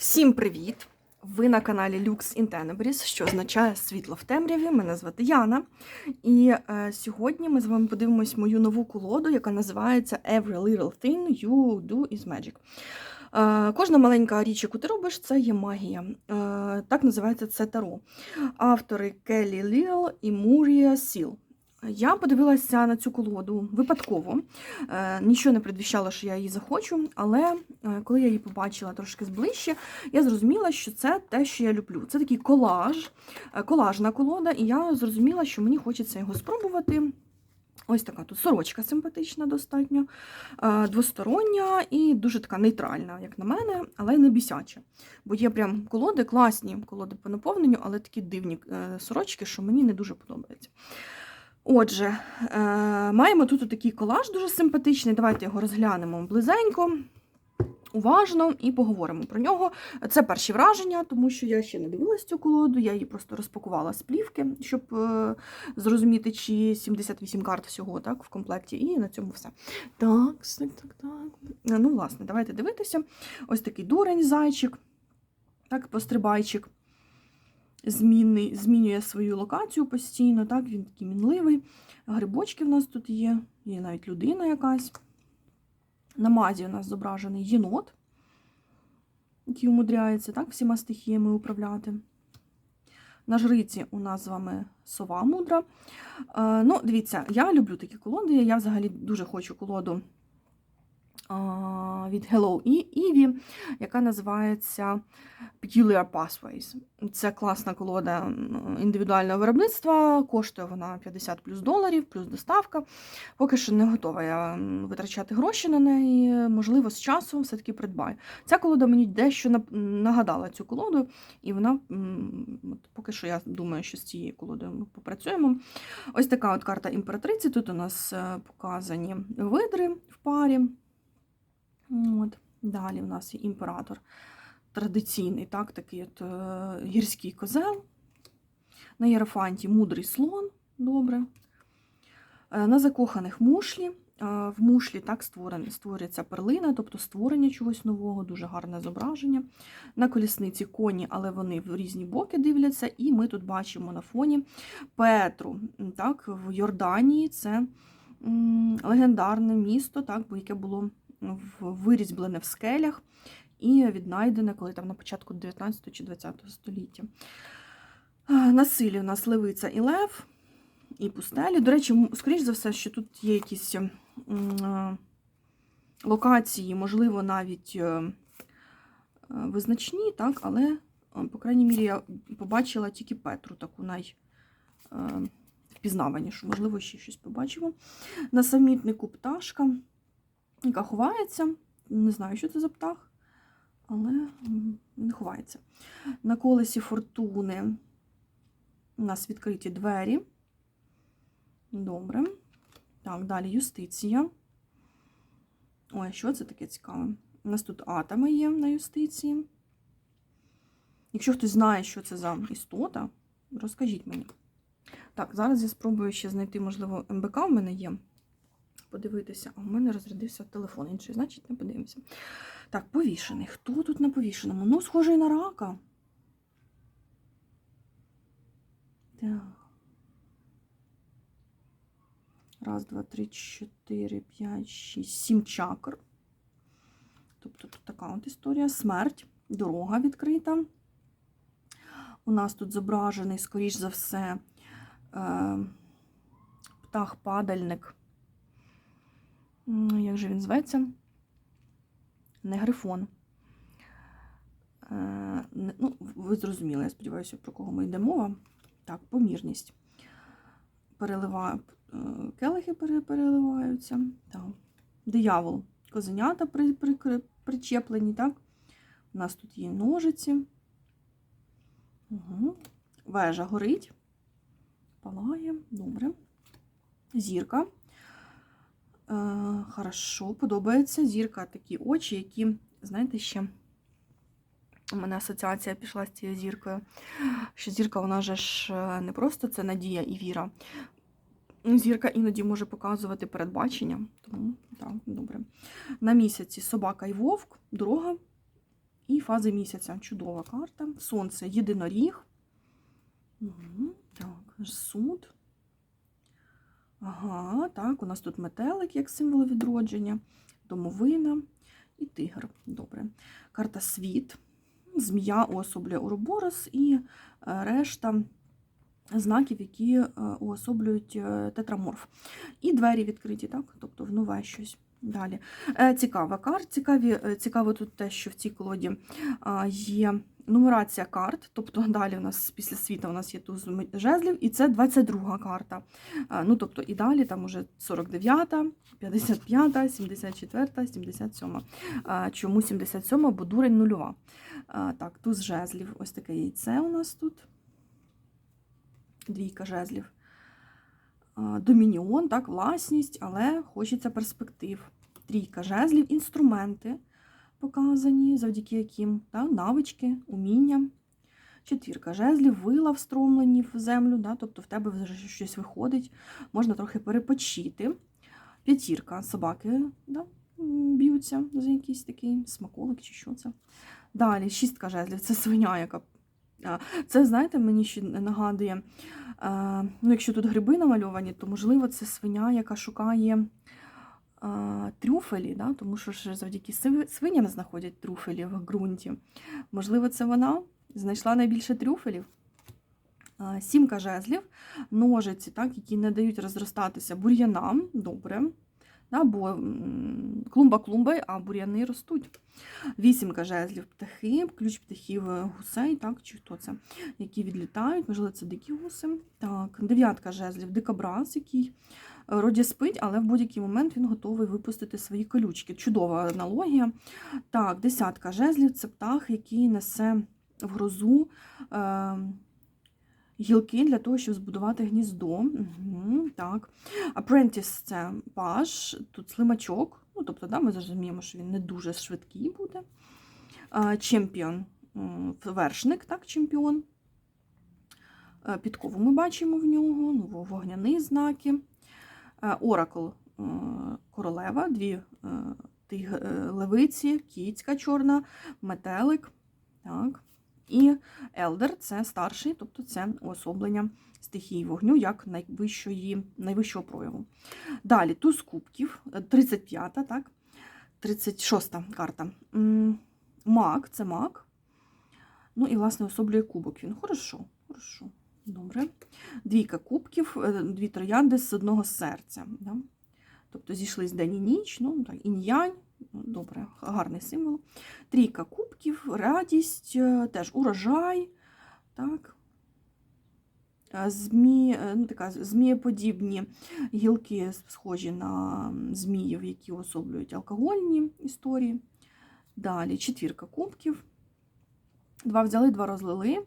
Всім привіт! Ви на каналі Lux in Tenebris, що означає світло в темряві. Мене звати Яна. І е, сьогодні ми з вами подивимось мою нову колоду, яка називається Every Little Thing You Do Is Magic. Е, кожна маленька річ, яку ти робиш, це є магія. Е, так називається це таро. Автори Келлі Ліл і Мурія Сіл. Я подивилася на цю колоду випадково. Е, Нічого не предвіщало, що я її захочу, але е, коли я її побачила трошки зближче, я зрозуміла, що це те, що я люблю. Це такий колаж, е, колажна колода, і я зрозуміла, що мені хочеться його спробувати. Ось така тут сорочка симпатична, достатньо, двостороння і дуже така нейтральна, як на мене, але не бісяча. Бо є прям колоди, класні колоди по наповненню, але такі дивні сорочки, що мені не дуже подобаються. Отже, е, маємо тут такий колаж дуже симпатичний. Давайте його розглянемо близенько, уважно і поговоримо про нього. Це перші враження, тому що я ще не дивилась цю колоду, я її просто розпакувала з плівки, щоб е, зрозуміти, чи 78 карт всього так, в комплекті, і на цьому все. Так, так, так, так. Ну, власне, давайте дивитися. Ось такий дурень, зайчик, так, пострибайчик змінний, змінює свою локацію постійно, так, він такий мінливий. Грибочки в нас тут є, є навіть людина якась. На мазі у нас зображений єнот, який умудряється так, всіма стихіями управляти. На жриці у нас з вами сова мудра. Е, ну, дивіться, я люблю такі колоди. Я взагалі дуже хочу колоду від Hello Ivy, яка називається Peculiar Pathways. Це класна колода індивідуального виробництва, коштує вона 50 плюс доларів, плюс доставка. Поки що не готова я витрачати гроші на неї, можливо, з часом все-таки придбаю. Ця колода мені дещо нагадала цю колоду, і вона от поки що я думаю, що з цією колодою ми попрацюємо. Ось така от карта імператриці. Тут у нас е, показані видри в парі. От. Далі в нас є імператор традиційний, так, такий от, е, гірський козел. На єрофанті мудрий слон, добре. Е, на закоханих мушлі. Е, в мушлі так створюється перлина, тобто створення чогось нового, дуже гарне зображення. На колісниці коні, але вони в різні боки дивляться. І ми тут бачимо на фоні Петру. Так, В Йорданії це легендарне місто, так, яке було вирізблене в скелях і віднайдене, коли там на початку 19 чи 20 століття. На силі у нас левиця і лев, і пустелі. До речі, скоріш за все, що тут є якісь локації, можливо, навіть е, визначні, так, але, по крайній мірі, я побачила тільки Петру, таку най впізнаванішу, можливо, ще щось побачимо. На самітнику пташка яка ховається. Не знаю, що це за птах, але не ховається. На колесі фортуни у нас відкриті двері. Добре. Так, далі юстиція. Ой, що це таке цікаве? У нас тут атоми є на юстиції. Якщо хтось знає, що це за істота, розкажіть мені. Так, зараз я спробую ще знайти, можливо, МБК в мене є подивитися, а в мене розрядився телефон. Інший, значить, не подивимося. Так, повішений. Хто тут на повішеному? Ну, схожий на рака. Так. Раз, два, три, чотири, п'ять, шість, сім чакр. Тобто тут така от історія. Смерть, дорога відкрита. У нас тут зображений, скоріш за все, е, птах-падальник. Як же він зветься? Не грифон. Е, ну, Ви зрозуміли, я сподіваюся, про кого ми йде мова. Так, помірність. Переливаю, е, келихи переливаються. Так. Диявол. Козенята при, при, причеплені, так? У нас тут є ножиці. Угу. Вежа горить. Палає, добре. Зірка. Е, хорошо, подобається зірка, такі очі, які, знаєте, ще у мене асоціація пішла з цією зіркою. Що зірка, вона же ж е, не просто це надія і віра. Зірка іноді може показувати передбачення. Тому, так, добре. На місяці собака і вовк, дорога І фази місяця. Чудова карта. Сонце, єдиноріг. Угу. Так, суд. Ага, так, у нас тут метелик як символ відродження, домовина і тигр. Добре. Карта світ, змія уособлює Уроборос і е, решта знаків, які е, уособлюють е, тетраморф. І двері відкриті, так? Тобто в нове щось. Далі. Цікава карта. Цікаві, цікаво тут те, що в цій колоді є нумерація карт. Тобто далі у нас після світа у нас є туз жезлів, і це 22 карта. Ну, тобто і далі там уже 49, 55, 74, 77. Чому 77? Бо дурень нульова. Так, туз жезлів. Ось таке яйце у нас тут. Двійка жезлів. Домініон, так, власність, але хочеться перспектив. Трійка жезлів, інструменти показані, завдяки яким да, навички, уміння. Четвірка жезлів, вила встромлені в землю, да, тобто в тебе вже щось виходить, можна трохи перепочити. П'ятірка собаки да, б'ються за якийсь такий смаколик чи що це. Далі, шістка жезлів це свиня, яка. Це, знаєте, мені ще нагадує, е, ну, якщо тут гриби намальовані, то можливо це свиня, яка шукає трюфелі, да? тому що ж завдяки свиням знаходять трюфелі в ґрунті. Можливо, це вона знайшла найбільше трюфелів. Сімка жезлів, ножиці, так, які не дають розростатися бур'янам, добре. Да, м, клумба а бур'яни ростуть. Вісімка жезлів птахи, ключ птахів е, гусей, так, чи хто це, які відлітають, можливо, це дикі гуси. Дев'ятка жезлів, дикобраз, який Роді спить, але в будь-який момент він готовий випустити свої колючки. Чудова аналогія. Так, десятка жезлів це птах, який несе в грозу е, гілки для того, щоб збудувати гніздо. Угу, так. Apprentice – це паж, тут слимачок. Ну, тобто, да, ми зрозуміємо, що він не дуже швидкий буде. Е, Чемпіон вершник, так, чемпіон. Е, Підкову ми бачимо в нього, ну, вогняні знаки. Е, Оракл е, королева, дві е, левиці, кіцька чорна, метелик. Так. І Елдер це старший, тобто це уособлення стихії вогню як найвищої, найвищого прояву. Далі туз кубків, 35-та, так? 36-та карта. М, Маг це маг. Ну і, власне, особлює кубок він. Хорошо, хорошо. Добре. Двійка кубків, е, дві троянди з одного серця. Да? Тобто зійшлись день і ніч, ну інь-янь, ну, добре, гарний символ. Трійка кубків, радість, е, теж урожай. Так. Е, Змі, ну, така, змієподібні гілки, схожі на зміїв, які особлюють алкогольні історії. Далі четвірка кубків. Два взяли, два розлили.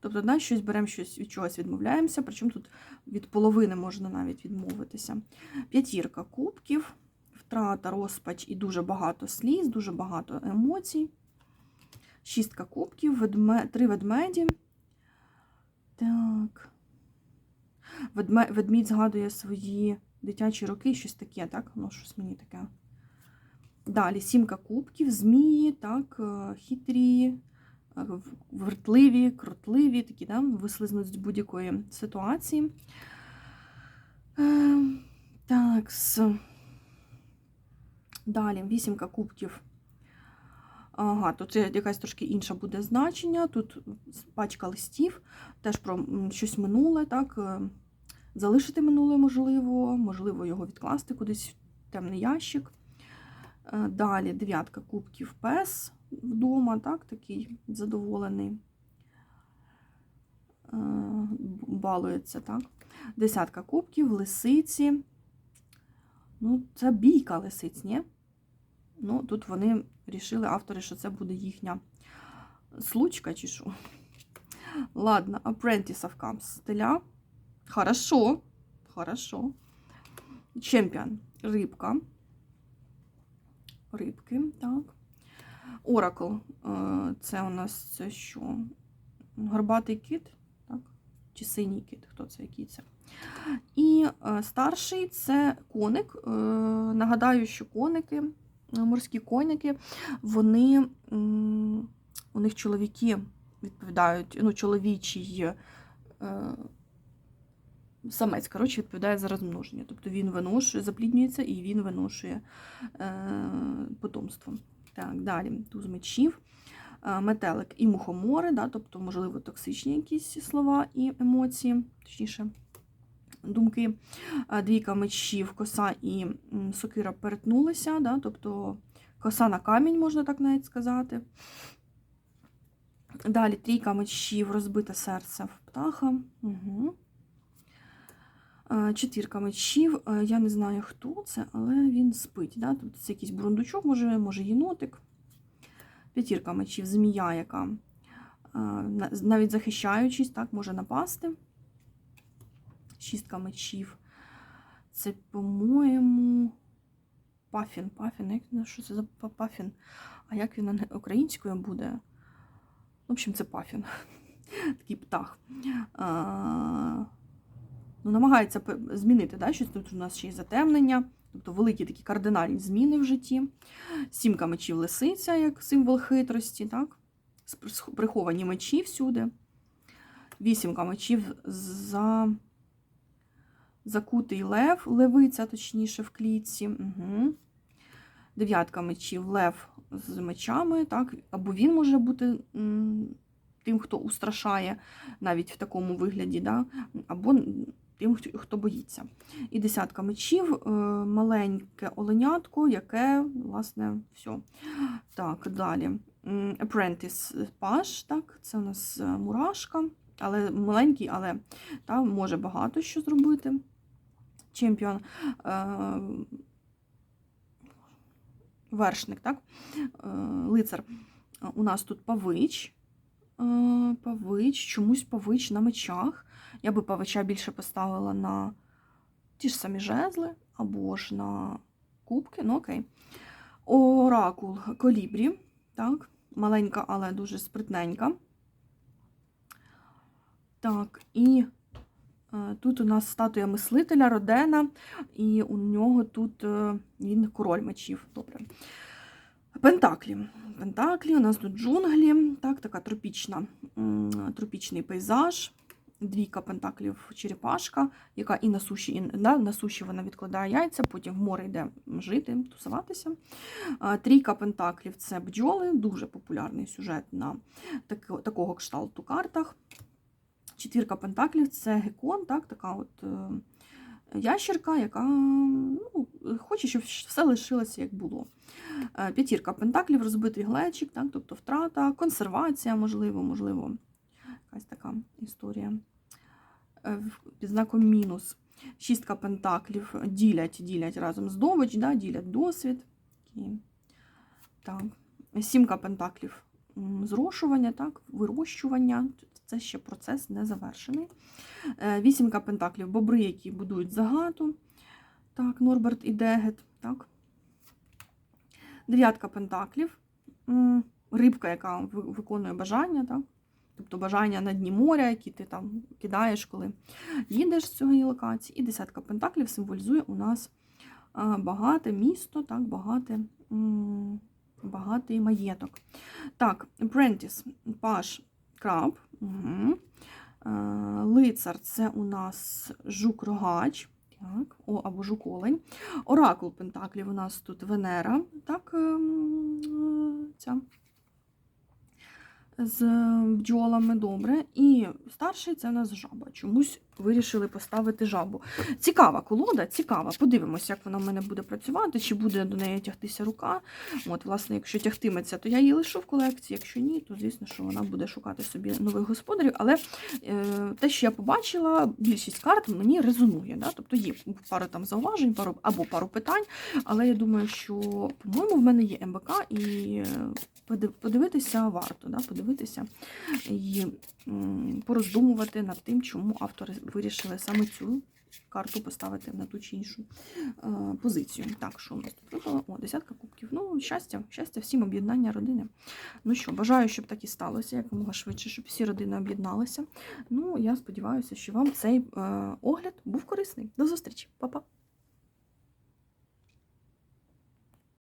Тобто, да, щось беремо, щось від чогось відмовляємося, причому тут від половини можна навіть відмовитися. П'ятірка кубків, втрата, розпач і дуже багато сліз, дуже багато емоцій. Шістка кубків, ведме... три ведмеді. Так. Ведме... Ведмідь згадує свої дитячі роки, щось таке, так? Ну, щось мені таке. Далі сімка кубків, змії, так, е, хитрі, вертливі, крутливі, такі, да, вислизнуть з будь-якої ситуації. Е, Так, далі вісімка кубків. Ага, тут якась трошки інша буде значення. Тут пачка листів, теж про щось минуле, так, е, залишити минуле можливо, можливо, його відкласти кудись в темний ящик. Е, Далі дев'ятка кубків пес вдома, так, такий задоволений. Е, Балується, так. Десятка кубків, лисиці. Ну, це бійка лисиць, ні? Ну, тут вони рішили, автори, що це буде їхня случка чи що. Ладно, Apprentice of Camps. Стиля. Хорошо. Хорошо. Чемпіон. Рибка. Рибки, так. Оракл. е, Це у нас що? Горбатий кит, так? Чи синій кит? Хто це? Який це? І е, старший це коник. Е, Нагадаю, що коники, морські коники, вони у них чоловіки відповідають, ну, чоловічий самець, коротше, відповідає за розмноження. Тобто він виношує, запліднюється і він виношує потомство. Так, далі туз мечів, е, метелик і мухомори, да, тобто, можливо, токсичні якісь слова і емоції, точніше, думки. Е, Двійка мечів, коса і сокира перетнулися, да, тобто коса на камінь, можна так навіть сказати. Далі трійка мечів, розбите серце в птаха. Угу. Четвірка мечів. Е, Я не знаю, хто це, але він спить. Да? Тобто це якийсь бурундучок, може, може єнотик. П'ятірка мечів, змія, яка е, навіть захищаючись, так, може напасти. Шістка мечів. Це, по-моєму, пафін. Пафін. Як, ну, що це за пафін? А як він українською буде? В общем, це пафін. Такий птах. Ну, намагається змінити, да? щось тут у нас ще й затемнення, тобто великі такі кардинальні зміни в житті. Сімка мечів лисиця, як символ хитрості, так? Приховані мечі всюди. Вісімка мечів за... закутий лев, левиця, точніше, в клітці. Угу. Дев'ятка мечів лев з мечами, так? або він може бути тим, хто устрашає навіть в такому вигляді, да? або тим, хто- боїться. І десятка мечів, е, маленьке оленятко, яке, власне, все. Так, далі. Apprentice паш, так, це у нас е, мурашка, але маленький, але та, може багато що зробити. Чемпіон. Е, вершник, так? Лицар. У нас тут павич. Павич, чомусь павич на мечах. Я би павича більше поставила на ті ж самі жезли, або ж на кубки, ну окей. Оракул колібрі, так, маленька, але дуже спритненька. Так, і е, тут у нас статуя мислителя Родена, і у нього тут е, він король мечів. Добре. Пентаклі. Пентаклі, у нас тут джунглі, так, така тропічна, тропічний пейзаж. Двійка пентаклів черепашка, яка і на суші, і да, на суші вона відкладає яйця, потім в море йде жити, тусуватися. Трійка пентаклів це бджоли, дуже популярний сюжет на так, такого кшталту картах. Четвірка пентаклів це гекон, так, така от е, ящерка, яка ну, хоче, щоб все лишилося як було. Е, П'ятірка пентаклів, розбитий глечик, так, тобто втрата, консервація, можливо, можливо, якась така історія. Е, Під знаком мінус. Шістка пентаклів ділять, ділять разом з довоч, да, ділять досвід. Так. Сімка пентаклів зрошування, так, вирощування. Це ще процес не завершений. Е, Вісімка пентаклів бобри, які будують загату. Так, Норберт і Дегет. Так. Дев'ятка пентаклів. Рибка, яка виконує бажання, так? Тобто бажання на дні моря, які ти там кидаєш, коли їдеш з цієї локації. І десятка пентаклів символізує у нас багате місто, так, багате, багатий маєток. Так, Apprentice, паш, краб. Угу. Лицар це у нас жук-рогач. Так, о, або жук-олень. Оракул Пентаклів у нас тут Венера. Так, ем, ця з бджолами добре. І старший це у нас жаба. Чомусь вирішили поставити жабу. Цікава колода, цікава. Подивимося, як вона в мене буде працювати, чи буде до неї тягтися рука. От, власне, якщо тягтиметься, то я її лишу в колекції. Якщо ні, то звісно, що вона буде шукати собі нових господарів. Але е, те, що я побачила, більшість карт мені резонує. Да? Тобто є пару там зауважень, пару або пару питань. Але я думаю, що, по-моєму, в мене є МБК і е, подивитися варто, да? подивитися і пороздумувати над тим, чому автори вирішили саме цю карту поставити на ту чи іншу е, позицію. Так, що у нас тут випало? О, десятка кубків. Ну, щастя, щастя всім об'єднання родини. Ну що, бажаю, щоб так і сталося, якомога швидше, щоб всі родини об'єдналися. Ну, я сподіваюся, що вам цей е, огляд був корисний. До зустрічі, Па-па!